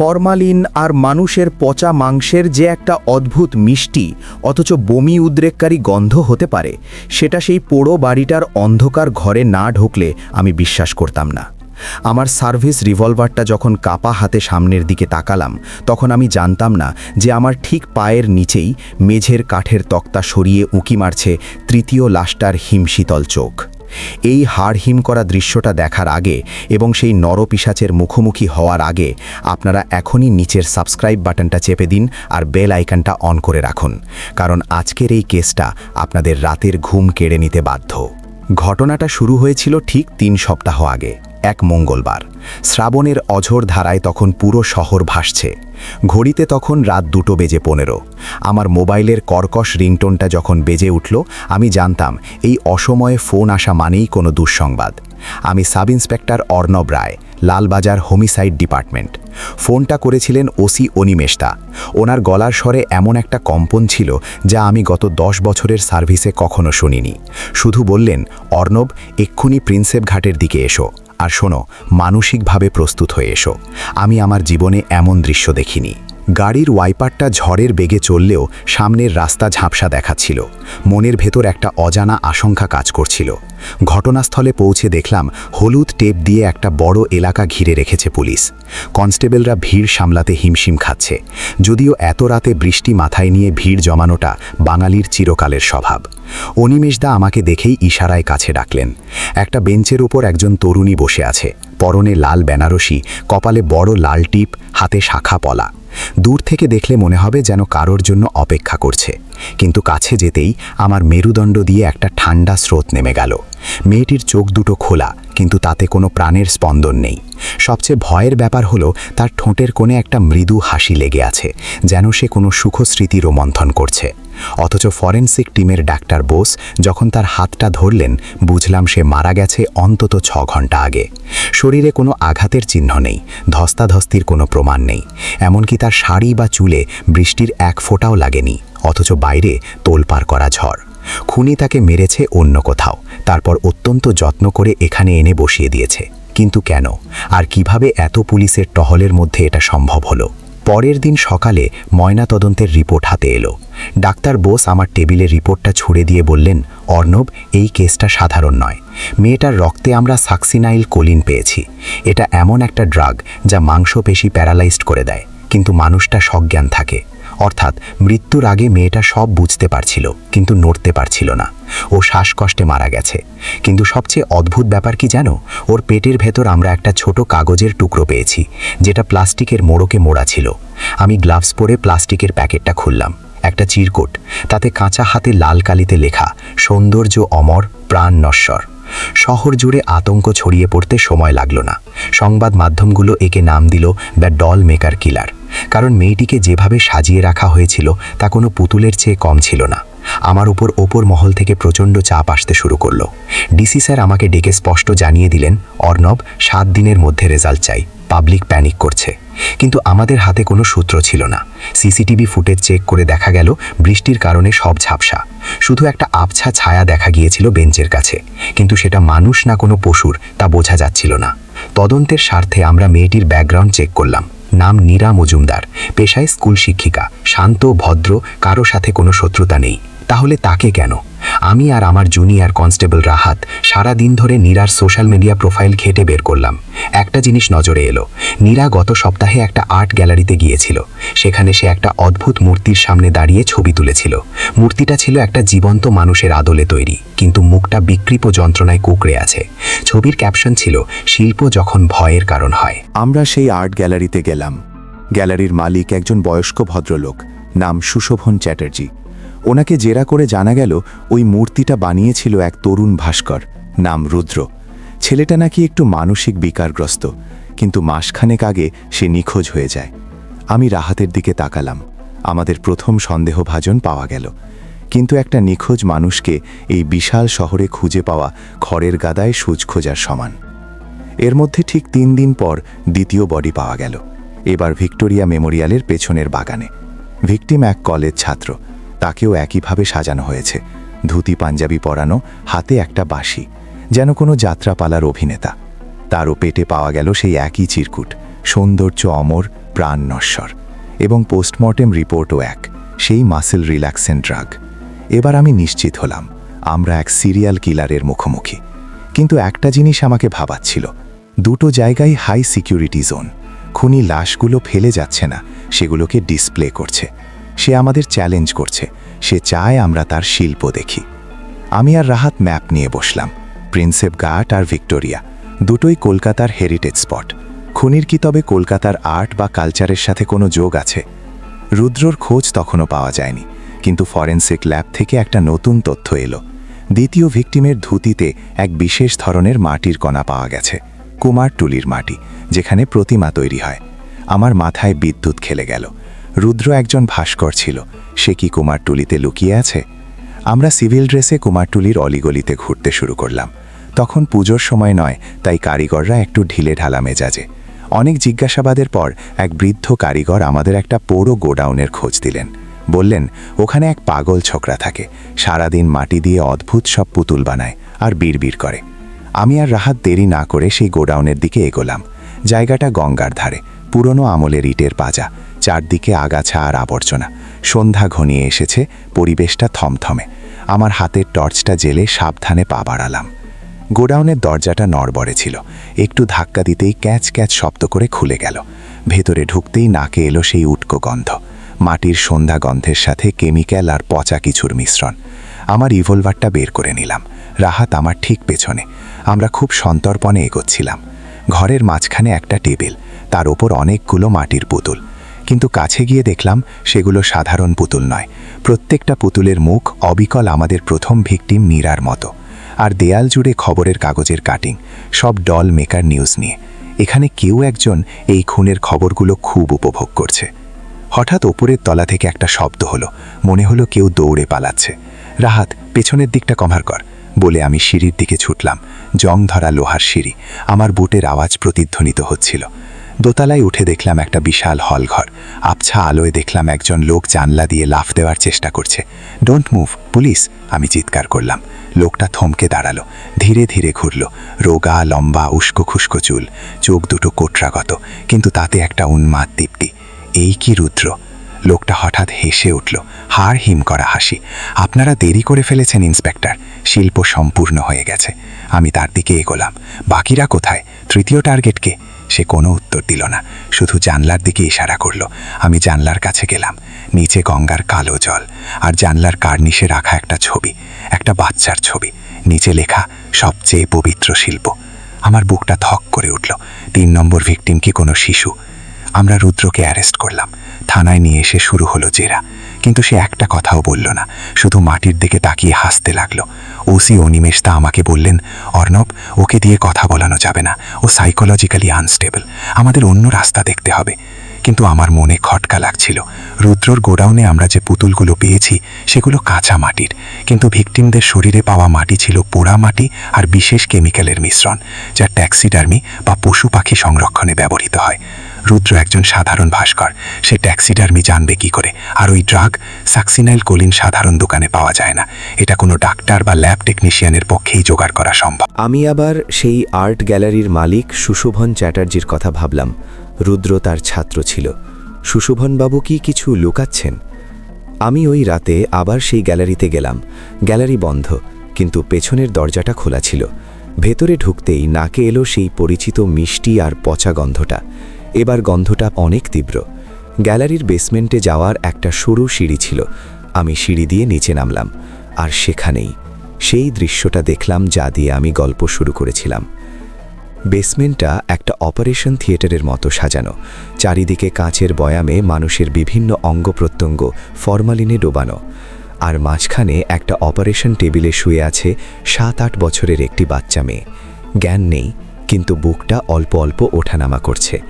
Formalin আর মানুষের পচা মাংসের যে একটা অদ্ভুত মিষ্টি, অথচ বমি উদ্রেককারী গন্ধ হতে পারে, সেটা সেই পোড়ো বাড়িটার অন্ধকার ঘরে না ঢুকলে আমি বিশ্বাস করতাম না। আমার সার্ভিস রিভলভারটা যখন কাপা হাতে সামনের দিকে তাকালাম, তখন আমি জানতাম না যে আমার ঠিক পায়ের নিচেই মেঝের কাঠের তক্তা সরিয়ে উঁকি মারছে তৃতীয় লাশটার হিমশীতল চোখ। এই হাড়হিম করা দৃশ্যটা দেখার আগে এবং সেই নরপিসাচের মুখোমুখি হওয়ার আগে আপনারা এখনই নিচের সাবস্ক্রাইব বাটনটা চেপে দিন আর বেল আইকনটা অন করে রাখুন। কারণ আজকের এই কেসটা আপনাদের রাতের ঘুম কেড়ে নিতে বাধ্য। ঘটনাটা শুরু হয়েছিল ঠিক তিন সপ্তাহ আগে। এক মঙ্গলবার। শ্রাবণের অঝোর ধারায় তখন পুরো শহর ভাসছে। ঘড়িতে তখন রাত দুটো বেজে পনেরো। আমার মোবাইলের কর্কশ রিংটোনটা যখন বেজে উঠল, আমি জানতাম, এই অসময়ে ফোন আসা মানেই কোনো দুঃসংবাদ। আমি sub inspector Arnab Roy, Lalbazar homicide department. ফোনটা করেছিলেন ওসি অনিমেশদা ওনার গলার স্বরে এমন একটা কম্পন ছিল, যা আমি গত দশ বছরের সার্ভিসে কখনো শুনিনি। শুধু বললেন, অর্ণব, এক্ষুনি প্রিন্সেপ ঘাটের দিকে এসো। আর শোনো, মানসিকভাবে প্রস্তুত হয়ে এসো। আমি আমার জীবনে এমন দৃশ্য দেখিনি। গাড়ির ওয়াইপারটা ঝড়ের বেগে চললেও সামনের রাস্তা ঝাপসা দেখাচ্ছিল। মনের ভেতর একটা অজানা আশঙ্কা কাজ করছিল। ঘটনাস্থলে পৌঁছে দেখলাম হলুদ টেপ দিয়ে একটা বড় এলাকা ঘিরে রেখেছে পুলিশ। কনস্টেবলরা ভিড় সামলাতে হিমশিম খাচ্ছে। যদিও এত রাতে বৃষ্টি মাথায় নিয়ে ভিড় জমানোটা বাঙালির চিরকালের স্বভাব। অনিমেষদা আমাকে দেখেই ইশারায় কাছে ডাকলেন। একটা বেঞ্চের ওপর একজন তরুণী বসে আছে। পরনে লাল বেনারসি, কপালে বড় লাল টিপ, হাতে শাখা পলা। দূর থেকে দেখলে মনে হবে যেন কারোর জন্য অপেক্ষা করছে। কিন্তু কাছে যেতেই আমার মেরুদণ্ড দিয়ে একটা ঠান্ডা স্রোত নেমে গেল। মেয়েটির চোখ দুটো খোলা, কিন্তু তাতে কোনো প্রাণের স্পন্দন নেই। সবচেয়ে ভয়ের ব্যাপার হলো, তার ঠোঁটের কোণে একটা মৃদু হাসি লেগে আছে, যেন সে কোনো সুখস্মৃতি রোমন্থন করছে। অথচ ফরেন্সিক টিমের ডাক্তার বোস যখন তার হাতটা ধরলেন, বুঝলাম সে মারা গেছে অন্তত ছ ঘণ্টা আগে। শরীরে কোনো আঘাতের চিহ্ন নেই, ধস্তাধস্তির কোনো প্রমাণ নেই। এমনকি তার শাড়ি বা চুলে বৃষ্টির এক ফোঁটাও লাগেনি, অথচ বাইরে তোলপার করা ঝড়। খুনি তাকে মেরেছে অন্য কোথাও, তারপর অত্যন্ত যত্ন করে এখানে এনে বসিয়ে দিয়েছে। কিন্তু কেন? আর কীভাবে এত পুলিশের টহলের মধ্যে এটা সম্ভব হলো? পরের দিন সকালে ময়নাতদন্তের রিপোর্ট হাতে এলো। ডাক্তার বোস আমার টেবিলে রিপোর্টটা ছুড়ে দিয়ে বললেন, অর্ণব, এই কেসটা সাধারণ নয়। মেয়েটার রক্তে আমরা সাকসিনাইল কোলিন পেয়েছি। এটা এমন একটা ড্রাগ যা মাংসপেশি প্যারালাইজড করে দেয়, কিন্তু মানুষটা সজ্ঞান থাকে। অর্থাৎ মৃত্যুর আগে মেয়েটা সব বুঝতে পারছিল, কিন্তু নড়তে পারছিল না। ও শ্বাসকষ্টে মারা গেছে। কিন্তু সবচেয়ে অদ্ভুত ব্যাপার কি জানো? ওর পেটের ভেতর আমরা একটা ছোট কাগজের টুকরো পেয়েছি, যেটা প্লাস্টিকের মোড়কে মোড়া ছিল। আমি গ্লাভস পরে প্লাস্টিকের প্যাকেটটা খুললাম। একটা চিরকোট। তাতে কাঁচা হাতে লাল কালিতে লেখা, সৌন্দর্য অমর, প্রাণ নশ্বর। শহর জুড়ে আতঙ্ক ছড়িয়ে পড়তে সময় লাগল না। সংবাদ মাধ্যমগুলো একে নাম দিল দ্য ডল মেকার কিলার কারণ মেয়েটিকে যেভাবে সাজিয়ে রাখা হয়েছিল, তা কোনো পুতুলের চেয়ে কম ছিল না। আমার উপর ওপর মহল থেকে প্রচণ্ড চাপ আসতে শুরু করল। ডিসি স্যার আমাকে ডেকে স্পষ্ট জানিয়ে দিলেন, অর্ণব, সাত দিনের মধ্যে রেজাল্ট চাই। পাবলিক প্যানিক করছে। কিন্তু আমাদের হাতে কোনো সূত্র ছিল না। সিসিটিভি ফুটেজ চেক করে দেখা গেল, বৃষ্টির কারণে সব ঝাপসা। শুধু একটা আবছা ছায়া দেখা গিয়েছিল বেঞ্চের কাছে। কিন্তু সেটা মানুষ না কোনো পশুর, তা বোঝা যাচ্ছিল না। তদন্তের স্বার্থে আমরা মেয়েটির ব্যাকগ্রাউন্ড চেক করলাম। নাম নীরা মজুমদার, পেশায় স্কুল শিক্ষিকা, শান্ত, ভদ্র, কারও সাথে কোনো শত্রুতা নেই। তাহলে তাকে কেন? আমি আর আমার জুনিয়র কনস্টেবল রাহাত সারা দিন ধরে নীরার সোশ্যাল মিডিয়া প্রোফাইল ঘেটে বের করলাম। একটা জিনিস নজরে এলো। নীরা গত সপ্তাহে একটা আর্ট গ্যালারিতে গিয়েছিল। সেখানে সে একটা অদ্ভুত মূর্তির সামনে দাঁড়িয়ে ছবি তুলেছিল। মূর্তিটা ছিল একটা জীবন্ত মানুষের আদলে তৈরি, কিন্তু মুখটা বিকৃপ যন্ত্রণায় কুকড়ে আছে। ছবির ক্যাপশন ছিল, শিল্প যখন ভয়ের কারণ হয়। আমরা সেই আর্ট গ্যালারিতে গেলাম। গ্যালারির মালিক একজন বয়স্ক ভদ্রলোক, নাম সুশোভন চ্যাটার্জি। ওনাকে জেরা করে জানা গেল ওই মূর্তিটা বানিয়েছিল এক তরুণ ভাস্কর, নাম রুদ্র। ছেলেটা নাকি একটু মানসিক বিকারগ্রস্ত, কিন্তু মাসখানেক আগে সে নিখোঁজ হয়ে যায়। আমি রাহাতের দিকে তাকালাম। আমাদের প্রথম সন্দেহভাজন পাওয়া গেল। কিন্তু একটা নিখোঁজ মানুষকে এই বিশাল শহরে খুঁজে পাওয়া খড়ের গাদায় সুচ খোঁজার সমান। এর মধ্যে ঠিক তিন দিন পর দ্বিতীয় বডি পাওয়া গেল। এবার ভিক্টোরিয়া মেমোরিয়ালের পেছনের বাগানে। ভিকটিম এক কলেজ ছাত্র। তাকেও একইভাবে সাজানো হয়েছে। ধুতি পাঞ্জাবি পরানো, হাতে একটা বাঁশি, যেন কোনো যাত্রাপালার অভিনেতা। তারও পেটে পাওয়া গেল সেই একই চিরকুট, সৌন্দর্য অমর প্রাণ নশ্বর এবং পোস্টমর্টেম রিপোর্টও এক, সেই মাসেল রিল্যাক্সেন্ট ড্রাগ। এবার আমি নিশ্চিত হলাম, আমরা এক সিরিয়াল কিলারের মুখোমুখি। কিন্তু একটা জিনিস আমাকে ভাবাচ্ছিল, দুটো জায়গায় হাই সিকিউরিটি জোন, খুনি লাশগুলো ফেলে যাচ্ছে না, সেগুলোকে ডিসপ্লে করছে। সে আমাদের চ্যালেঞ্জ করছে। সে চায় আমরা তার শিল্প দেখি। আমি আর রাহাত ম্যাপ নিয়ে বসলাম প্রিন্সেপ ঘাট আর ভিক্টোরিয়া দুটোই কলকাতার হেরিটেজ স্পট খুনির কি তবে কলকাতার আর্ট বা কালচারের সাথে কোনো যোগ আছে? রুদ্রর খোঁজ তখনও পাওয়া যায়নি, কিন্তু ফরেন্সিক ল্যাব থেকে একটা নতুন তথ্য এলো। দ্বিতীয় ভিকটিমের ধুতিতে এক বিশেষ ধরনের মাটির কণা পাওয়া গেছে, কুমারটুলির মাটি, যেখানে প্রতিমা তৈরি হয়। আমার মাথায় বিদ্যুৎ খেলে গেল। রুদ্র একজন ভাস্কর ছিল। সে কি কুমারটুলিতে লুকিয়ে আছে? আমরা সিভিল ড্রেসে কুমারটুলির অলিগলিতে ঘুরতে শুরু করলাম। তখন পুজোর সময় নয়, তাই কারিগররা একটু ঢিলে ঢালা মেজাজে। অনেক জিজ্ঞাসাবাদের পর এক বৃদ্ধ কারিগর আমাদের একটা পৌর গোডাউনের খোঁজ দিলেন। বললেন, ওখানে এক পাগল ছোকরা থাকে। সারাদিন মাটি দিয়ে অদ্ভুত সব পুতুল বানায় আর বিড়বিড় করে। আমি আর রাহাত দেরি না করে সেই গোডাউনের দিকে এগোলাম। জায়গাটা গঙ্গার ধারে। পুরনো আমলের ইটের পাজা, চারদিকে আগাছা আর আবর্জনা। সন্ধ্যা ঘনিয়ে এসেছে, পরিবেশটা থমথমে। আমার হাতের টর্চটা জেলে সাবধানে পা বাড়ালাম। গোডাউনের দরজাটা নড়বড়ে ছিল। একটু ধাক্কা দিতেই ক্যাচ ক্যাচ শব্দ করে খুলে গেল। ভেতরে ঢুকতেই নাকে এলো সেই উটকো গন্ধ। মাটির সন্ধ্যা গন্ধের সাথে কেমিক্যাল আর পচা কিছুর মিশ্রণ। আমার ইভলভারটা বের করে নিলাম। রাহাত আমার ঠিক পেছনে। আমরা খুব সন্তর্পণে এগোচ্ছিলাম। ঘরের মাঝখানে একটা টেবিল। তার ওপর অনেকগুলো মাটির পুতুল। কিন্তু কাছে গিয়ে দেখলাম সেগুলো সাধারণ পুতুল নয়। প্রত্যেকটা পুতুলের মুখ অবিকল আমাদের প্রথম ভিকটিম নীরার মতো। আর দেয়াল জুড়ে খবরের কাগজের কাটিং, সব ডল মেকার নিউজ নিয়ে। এখানে কেউ একজন এই খুনের খবরগুলো খুব উপভোগ করছে। হঠাৎ ওপরের তলা থেকে একটা শব্দ হলো। মনে হলো কেউ দৌড়ে পালাচ্ছে। রাহাত, পেছনের দিকটা কভার কর, বলে আমি সিঁড়ির দিকে ছুটলাম। জং ধরা লোহার সিঁড়ি। আমার বুটের আওয়াজ প্রতিধ্বনিত হচ্ছিল। দোতলায় উঠে দেখলাম একটা বিশাল হলঘর। আবছা আলোয় দেখলাম একজন লোক জানলা দিয়ে লাফ দেওয়ার চেষ্টা করছে। ডোন্ট মুভ পুলিশ আমি চিৎকার করলাম। লোকটা থমকে দাঁড়াল, ধীরে ধীরে ঘুরল, রোগা, লম্বা, উস্কো খুস্কো চুল, চোখ দুটো কোটরাগত, কিন্তু তাতে একটা উন্মাদ দীপ্তি। এই কি রুদ্র? লোকটা হঠাৎ হেসে উঠল, হাড় হিম করা হাসি। আপনারা দেরি করে ফেলেছেন, ইন্সপেক্টর, শিল্প সম্পূর্ণ হয়ে গেছে। আমি তার দিকে এগোলাম। বাকিরা কোথায়? তৃতীয় টার্গেটকে সে কোনো উত্তর দিল না। শুধু জানলার দিকে ইশারা করল। আমি জানলার কাছে গেলাম। নিচে গঙ্গার কালো জল আর জানলার কার্নিশে রাখা একটা ছবি, একটা বাচ্চার ছবি। নিচে লেখা, সবচেয়ে পবিত্র শিল্প। আমার বুকটা থক করে উঠল। তিন নম্বর ভিকটিম কি কোনো শিশু? আমরা রুদ্রকে অ্যারেস্ট করলাম। থানায় নিয়ে এসে শুরু হলো জেরা। কিন্তু সে একটা কথাও বলল না। শুধু মাটির দিকে তাকিয়ে হাসতে লাগল। ওসি অনিমেষ তা আমাকে বললেন, অর্ণব, ওকে দিয়ে কথা বলানো যাবে না। ও সাইকোলজিক্যালি আনস্টেবল আমাদের অন্য রাস্তা দেখতে হবে। কিন্তু আমার মনে খটকা লাগছিল। রুদ্রর গোডাউনে আমরা যে পুতুলগুলো পেয়েছি, সেগুলো কাঁচা মাটির। কিন্তু ভিকটিমদের শরীরে পাওয়া মাটি ছিল পোড়া মাটি আর বিশেষ কেমিক্যালের মিশ্রণ, যা ট্যাক্সিডার্মি বা পশু পাখি সংরক্ষণে ব্যবহৃত হয়। রুদ্র একজন সাধারণ ভাস্কর। সে ট্যাক্সিডার্মি জানবে কি করে। আর ওই ড্রাগ, সাকসিনাইল কোলিন সাধারণ দোকানে পাওয়া যায় না। এটা কোনো ডাক্তার বা ল্যাব টেকনিশিয়ানের পক্ষেই জোগাড় করা সম্ভব। আমি আবার সেই আর্ট গ্যালারির মালিক সুশোভন চ্যাটার্জির কথা ভাবলাম। রুদ্র তার ছাত্র ছিল। সুশোভনবাবু কি কিছু লুকাচ্ছেন? আমি ওই রাতে আবার সেই গ্যালারিতে গেলাম। গ্যালারি বন্ধ, কিন্তু পেছনের দরজাটা খোলা ছিল। ভেতরে ঢুকতেই নাকে এলো সেই পরিচিত মিষ্টি আর পচা গন্ধটা। এবার গন্ধটা অনেক তীব্র। গ্যালারির বেসমেন্টে যাওয়ার একটা সরু সিঁড়ি ছিল। আমি সিঁড়ি দিয়ে নিচে নামলাম। আর সেখানেই, সেই দৃশ্যটা দেখলাম যা দিয়ে আমি গল্প শুরু করেছিলাম। বেসমেন্টটা একটা অপারেশন থিয়েটারের মতো সাজানো। চারিদিকে কাঁচের বয়ামে মানুষের বিভিন্ন অঙ্গ প্রত্যঙ্গ ফরমালিনে ডোবানো। আর মাঝখানে একটা অপারেশন টেবিলে শুয়ে আছে সাত আট বছরের একটি বাচ্চা মেয়ে। জ্ঞান নেই, কিন্তু বুকটা অল্প অল্প ওঠানামা করছে।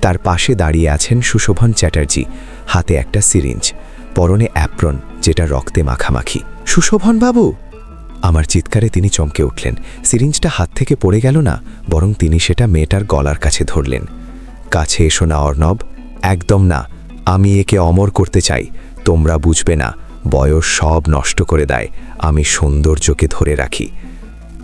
তার পাশে দাঁড়িয়ে আছেন সুশোভন চ্যাটার্জি, হাতে একটা সিরিঞ্জ, পরনে অ্যাপ্রন যেটা রক্তে মাখামাখি। সুশোভন বাবু! আমার চিৎকারে তিনি চমকে উঠলেন। সিরিঞ্জটা হাত থেকে পড়ে গেল না, বরং তিনি সেটা মেয়েটার গলার কাছে ধরলেন। কাছে এসো না, অর্ণব। একদম না। আমি একে অমর করতে চাই। তোমরা বুঝবে না। বয়স সব নষ্ট করে দেয়। আমি সৌন্দর্যকে ধরে রাখি।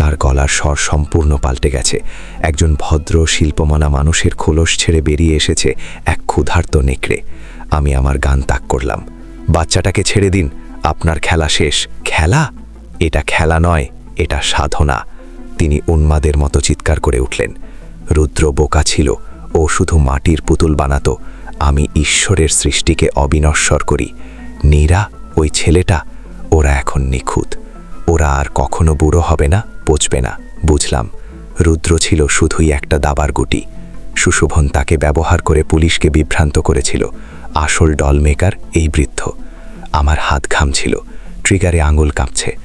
তার গলার স্বর সম্পূর্ণ পাল্টে গেছে। একজন ভদ্র শিল্পমানা মানুষের খোলস ছেড়ে বেরিয়ে এসেছে এক ক্ষুধার্ত নেকড়ে। আমি আমার গান তাক করলাম। বাচ্চাটাকে ছেড়ে দিন, আপনার খেলা শেষ। খেলা? এটা খেলা নয়, এটা সাধনা। তিনি উন্মাদের মতো চিৎকার করে উঠলেন। রুদ্র বোকা ছিল, ও শুধু মাটির পুতুল বানাতো। আমি ঈশ্বরের সৃষ্টিকে অবিনশ্বর করি। নীরা, ওই ছেলেটা, ওরা এখন নিখুঁত। ওরা আর কখনো বুড়ো হবে না। পচবে না। বুঝলাম। রুদ্র ছিল শুধুই একটা দাবার গুটি। সুশোভন তাকে ব্যবহার করে পুলিশকে বিভ্রান্ত করেছিল। আসল ডল মেকার এই বৃদ্ধ। আমার হাত ঘামছিল ট্রিগারে আঙুল কাঁপছে।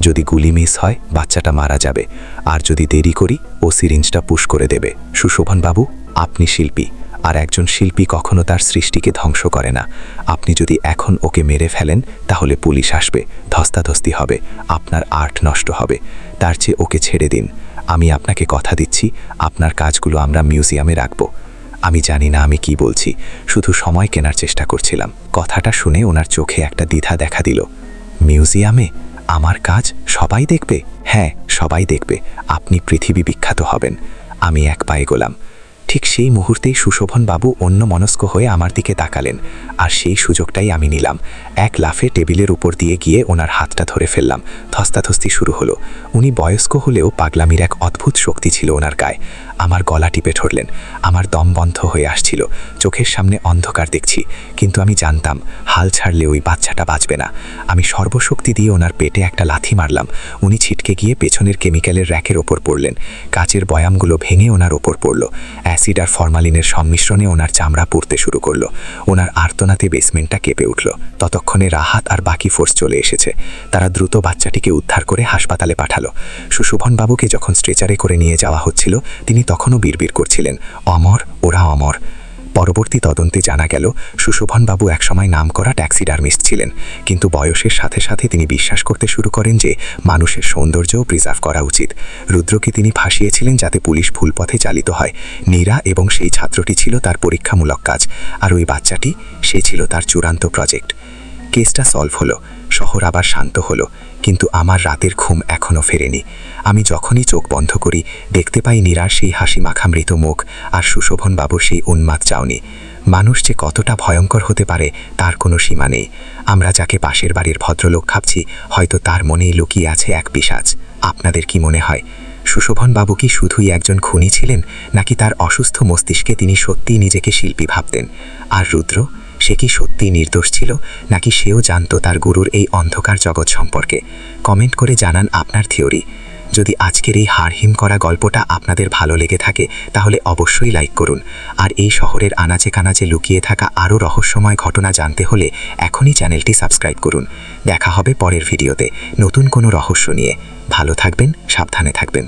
যদি গুলি মিস হয়, বাচ্চাটা মারা যাবে। আর যদি দেরি করি, ও সিরিঞ্জটা পুশ করে দেবে। সুশোভন বাবু আপনি শিল্পী। আর একজন শিল্পী কখনো তার সৃষ্টিকে ধ্বংস করে না। আপনি যদি এখন ওকে মেরে ফেলেন, তাহলে পুলিশ আসবে, ধস্তাধস্তি হবে, আপনার আর্ট নষ্ট হবে। তার চেয়ে ওকে ছেড়ে দিন। আমি আপনাকে কথা দিচ্ছি, আপনার কাজগুলো আমরা মিউজিয়ামে রাখব। আমি জানি না আমি কি বলছি, শুধু সময় কেনার চেষ্টা করছিলাম। কথাটা শুনে ওনার চোখে একটা দ্বিধা দেখা দিল। মিউজিয়ামে? আমার কাজ? সবাই দেখবে? হ্যাঁ সবাই দেখবে। আপনি পৃথিবী বিখ্যাত হবেন। আমি এক পায়ে গোলাম। ঠিক সেই মুহূর্তেই সুশোভন বাবু অন্য মনস্ক হয়ে আমার দিকে তাকালেন, আর সেই সুযোগটাই আমি নিলাম। এক লাফে টেবিলের উপর দিয়ে গিয়ে ওনার হাতটা ধরে ফেললাম। ধস্তাধস্তি শুরু হলো। উনি বয়স্ক হলেও পাগলামির এক অদ্ভুত শক্তি ছিল ওনার গায়ে। আমার গলা টিপে ধরলেন। আমার দম বন্ধ হয়ে আসছিল। চোখের সামনে অন্ধকার দেখছি। কিন্তু আমি জানতাম, হাল ছাড়লে ওই বাচ্চাটা বাঁচবে না। আমি সর্বশক্তি দিয়ে ওনার পেটে একটা লাথি মারলাম। উনি ছিটকে গিয়ে পেছনের কেমিক্যালের র্যাকের ওপর পড়লেন। কাচের বয়ামগুলো ভেঙে ওনার ওপর পড়ল। অ্যাসিড আর ফরমালিনের সংমিশ্রণে ওনার চামড়া পুড়তে শুরু করল। ওনার আর্তনাতে বেসমেন্টটা কেঁপে উঠল। ততক্ষণে রাহাত আর বাকি ফোর্স চলে এসেছে। তারা দ্রুত বাচ্চাটিকে উদ্ধার করে হাসপাতালে পাঠালো। সুশোভনবাবুকে যখন স্ট্রেচারে করে নিয়ে যাওয়া হচ্ছিল, তিনি তখনও বিড়বিড় করছিলেন। অমর, ওরা অমর। পরবর্তী তদন্তে জানা গেল, সুশোভনবাবু একসময় নামকরা ট্যাক্সিডার্মিস্ট ছিলেন। কিন্তু বয়সের সাথে সাথে তিনি বিশ্বাস করতে শুরু করেন যে, মানুষের সৌন্দর্যও প্রিজার্ভ করা উচিত। রুদ্রকে তিনি ফাঁসিয়েছিলেন যাতে পুলিশ ভুল পথে চালিত হয়। নীরা এবং সেই ছাত্রটি ছিল তার পরীক্ষামূলক কাজ। আর ওই বাচ্চাটি, সে ছিল তার চূড়ান্ত প্রজেক্ট কেসটা সলভ হলো, শহর আবার শান্ত হলো। কিন্তু আমার রাতের ঘুম এখনও ফেরেনি। আমি যখনই চোখ বন্ধ করি, দেখতে পাই নীরার সেই হাসি মাখা মৃত মুখ আর সুশোভন বাবুর সেই উন্মাদ চাউনি। মানুষ যে কতটা ভয়ঙ্কর হতে পারে, তার কোনো সীমা নেই। আমরা যাকে পাশের বাড়ির ভদ্রলোক খাচ্ছি হয়তো তার মনেই লুকিয়ে আছে এক পিসাজ আপনাদের কি মনে হয়? সুশোভন বাবু কি শুধুই একজন খুনি ছিলেন, নাকি তার অসুস্থ মস্তিষ্কে তিনি সত্যিই নিজেকে শিল্পী ভাবতেন? আর রুদ্র? সে কি সত্যি নির্দোষ ছিল, নাকি সেও জানতো তার গুরুর এই অন্ধকার জগৎ সম্পর্কে? কমেন্ট করে জানান আপনার থিওরি। যদি আজকের এই হারহিম করা গল্পটা আপনাদের ভালো লেগে থাকে, তাহলে অবশ্যই লাইক করুন। আর এই শহরের আনাচে কানাচে লুকিয়ে থাকা আরও রহস্যময় ঘটনা জানতে হলে এখনই চ্যানেলটি সাবস্ক্রাইব করুন। দেখা হবে পরের ভিডিওতে নতুন কোনো রহস্য নিয়ে। ভালো থাকবেন, সাবধানে থাকবেন।